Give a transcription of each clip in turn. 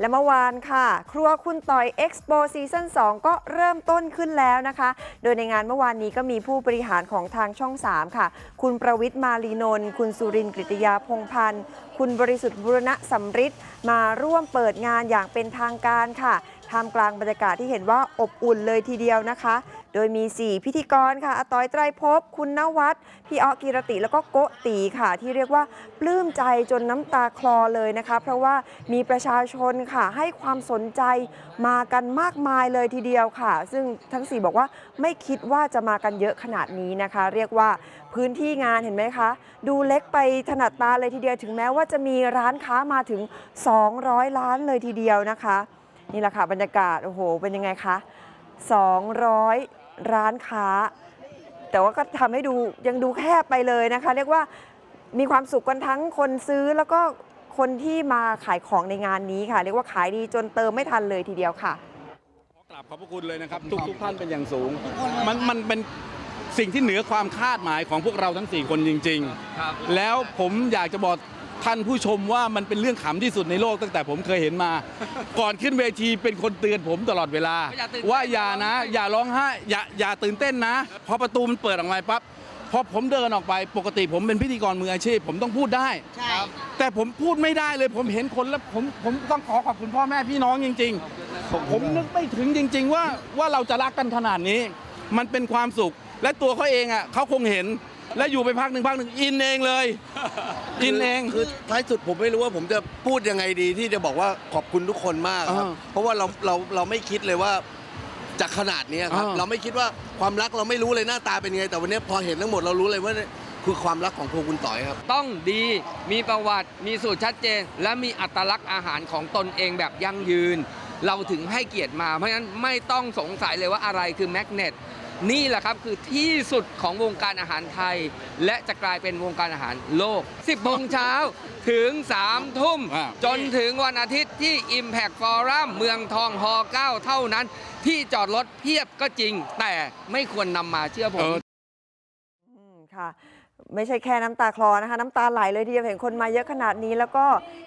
และเมื่อวานค่ะ ครัวคุณต่อย Expo Season 2 ก็เริ่มต้นขึ้นแล้วนะคะ โดยในงานเมื่อวานนี้ก็มีผู้บริหารของทางช่อง 3 ค่ะ คุณประวิทย์มาลีนนท์คุณสุรินทร์กฤตยาพงพันธ์ คุณบริสุทธิ์บุรณะสำริดมาร่วมเปิดงานอย่างเป็นทางการค่ะท่ามกลางบรรยากาศที่เห็นว่าอบอุ่นเลยทีเดียวนะคะ โดยมี 4 พิธีกรค่ะอาต้อยไตรภพคุณนวัดพี่อ้อกีรติแล้วก็โกตีค่ะ ที่เรียกว่าปลื้มใจจนน้ำตาคลอเลยนะคะ เพราะว่ามีประชาชนค่ะให้ความสนใจมากันมากมายเลยทีเดียวค่ะ ซึ่งทั้ง 4 บอกว่าไม่คิดว่าจะมากันเยอะขนาดนี้นะคะ เรียกว่าพื้นที่งานเห็นไหมคะ ดูเล็กไปถนัดตาเลยทีเดียวถึงแม้ว่าจะมีร้านค้ามาถึง 200 ล้านเลยทีเดียวนะคะ นี่แหละค่ะบรรยากาศโอ้โหเป็นยังไงคะ 200 ร้านค้า แต่ว่าก็ทำให้ดูยังดูแคบไปเลยนะคะ เรียกว่ามีความสุขกันทั้งคนซื้อแล้วก็คนที่มาขายของในงานนี้ค่ะ เรียกว่าขายดีจนเติมไม่ทันเลยทีเดียวค่ะขอกราบขอบพระคุณเลยนะครับ ทุกทุกท่านเป็นอย่างสูง มันมันเป็นสิ่งที่เหนือความคาดหมายของพวกเราทั้ง 4 คนจริง ๆ แล้วผมอยากจะบอก ท่านผู้ชมว่ามันเป็นเรื่องขำที่สุดในโลกตั้งแต่ผมเคยเห็นมา ก่อนขึ้นเวทีเป็นคนเตือนผมตลอดเวลาอย่าตื่นเต้นว่าอย่านะ อย่าร้องไห้อย่าอย่าตื่นเต้นนะพอประตูมันเปิดออกมาปั๊บพอผมเดินออกไปปกติผมเป็นพิธีกรมืออาชีพ ผมต้องพูดได้ ใช่ แต่ผมพูดไม่ได้เลย ผมเห็นคนแล้วผมผมต้องขอขอบคุณพ่อแม่พี่น้องจริง ๆ ผมผมนึกไม่ถึงจริง ๆ ว่าว่าเราจะรักกันขนาดนี้ มันเป็นความสุข และตัวเขาเองอะเขาคงเห็น และอยู่ไปพักหนึ่งพักหนึ่งอินเองเลย อินเอง คือท้ายสุดผมไม่รู้ว่าผมจะพูดยังไงดีที่จะบอกว่าขอบคุณทุกคนมากครับ อ่าเพราะว่าเราเราเราไม่คิดเลยว่าจะขนาดนี้ครับ อ่า เราไม่คิดว่าความรักเราไม่รู้เลยหน้าตาเป็นไง แต่วันนี้พอเห็นทั้งหมดเรารู้เลยว่านี่คือความรักของครัวคุณต่อยครับ ต้องดี มีประวัติ มีสูตรชัดเจน และมีอัตลักษณ์อาหารของตนเองแบบยั่งยืน เราถึงให้เกียรติมา เพราะฉะนั้นไม่ต้องสงสัยเลยว่าอะไรคือแมกเนต นี่แหละครับคือที่สุดของวงการอาหารไทย และจะกลายเป็นวงการอาหารโลก 10โมงเช้าถึง 3 ทุ่ม อ่า จนถึงวันอาทิตย์ที่ Impact Forum เมืองทองฮ9เท่านั้น ที่จอดรถเพียบก็จริง แต่ไม่ควรนำมาเชื่อผมเอออืมค่ะ ไม่ใช่แค่น้ำตาคลอนะคะน้ำตาไหลเลยทีเดียวเห็นคนมาเยอะขนาดนี้ แล้วก็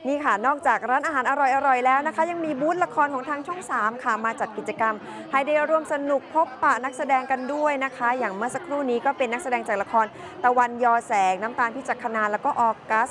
นี่ค่ะนอกจากร้านอาหารอร่อยๆแล้วนะคะ ยังมีบูธละครของทางช่อง 3 ค่ะมาจัดกิจกรรม ให้ได้ร่วมสนุกพบปะนักแสดงกันด้วยนะคะ อย่างเมื่อสักครู่นี้ก็เป็นนักแสดงจากละคร ตะวันยอแสง น้ำตาลพิจักขณาแล้วก็ออกัส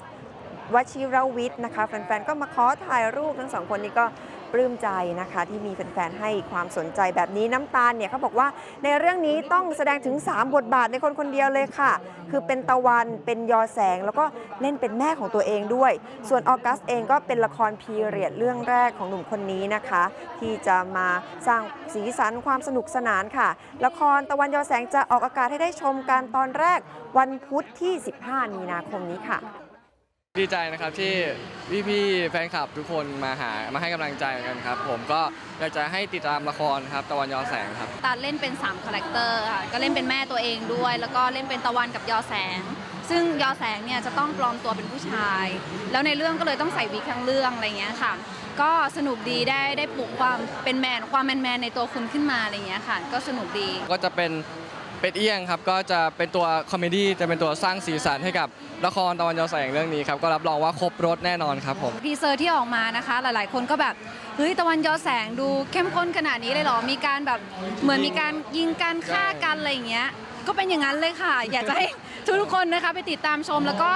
วชิรวิทย์นะคะแฟนๆก็มาขอถ่ายรูปทั้งสองคนนี้ก็ ปลื้มใจนะคะ ที่มีแฟนๆให้ความสนใจแบบนี้น้ำตาลเนี่ยเขาบอกว่าในเรื่องนี้ต้องแสดงถึง 3 บทบาทในคนคนเดียวเลยค่ะ คือเป็นตะวันเป็นยอแสง แล้วก็เล่นเป็นแม่ของตัวเองด้วย ส่วนออกัสเองก็เป็นละครพีเรียดเรื่องแรกของหนุ่มคนนี้นะคะ ที่จะมาสร้างสีสันความสนุกสนานค่ะ ละครตะวันยอแสงจะออกอากาศให้ได้ชมกันตอนแรกวันพุธที่ 15 มีนาคมนี้ค่ะ ดีใจนะครับที่พี่ๆแฟนคลับทุกคนมาหามาให้กำลังใจกันครับ ผมก็อยากจะให้ติดตามละครครับตะวันยอแสงครับ ตาเล่นเป็น3คาแรคเตอร์ค่ะ ก็เล่นเป็นแม่ตัวเองด้วย แล้วก็เล่นเป็นตะวันกับยอแสง ซึ่งยอแสงเนี่ยจะต้องปลอมตัวเป็นผู้ชาย แล้วในเรื่องก็เลยต้องใส่วิกทั้งเรื่องอะไรเงี้ยค่ะ ก็สนุกดีได้ได้ปลุกความเป็นแมนความแมนแมนๆในตัวคุณขึ้นมาอะไรเงี้ยค่ะ ก็สนุกดี ก็จะเป็น เป็ดเอี้ยงครับก็จะเป็นตัวคอมเมดี้จะเป็นตัวสร้างสีสันให้กับละครตะวันยอแสงเรื่องนี้ครับก็รับรองว่าครบรถแน่นอนครับผมทีเซอร์ที่ออกมานะคะ หลายๆ คนก็แบบเฮ้ยตะวันยอแสงดูเข้มข้นขนาดนี้เลยเหรอมีการแบบเหมือนมีการยิงกันฆ่ากันอะไรอย่างเงี้ยก็เป็นอย่างนั้นเลยค่ะ อยากจะให้ทุกๆคนนะคะไปติดตามชมแล้วก็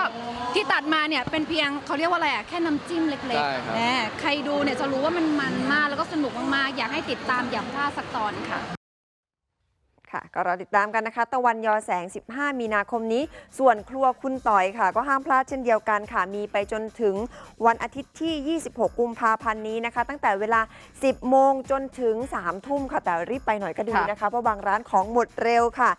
ที่ตัดมาเนี่ยเป็นเพียงเขาเรียกว่าอะไรอะแค่น้ำจิ้มเล็กใช่ครับ ๆแน่ใครดูเนี่ยจะรู้ว่ามันมันมากแล้วก็สนุกมากๆอยากให้ติดตามอย่าพลาดสักตอนค่ะ ค่ะก็รอติดตามกันนะคะ ตะวันยอแสง 15 มีนาคมนี้ ส่วนครัวคุณต่อยค่ะ ก็ห้ามพลาดเช่นเดียวกันค่ะ มีไปจนถึงวันอาทิตย์ที่ 26 กุมภาพันธ์นี้นะคะ ตั้งแต่เวลา 10 โมงจนถึง 3 ทุ่มค่ะ แต่รีบไปหน่อยก็ดีนะคะ เพราะบางร้านของหมดเร็วค่ะ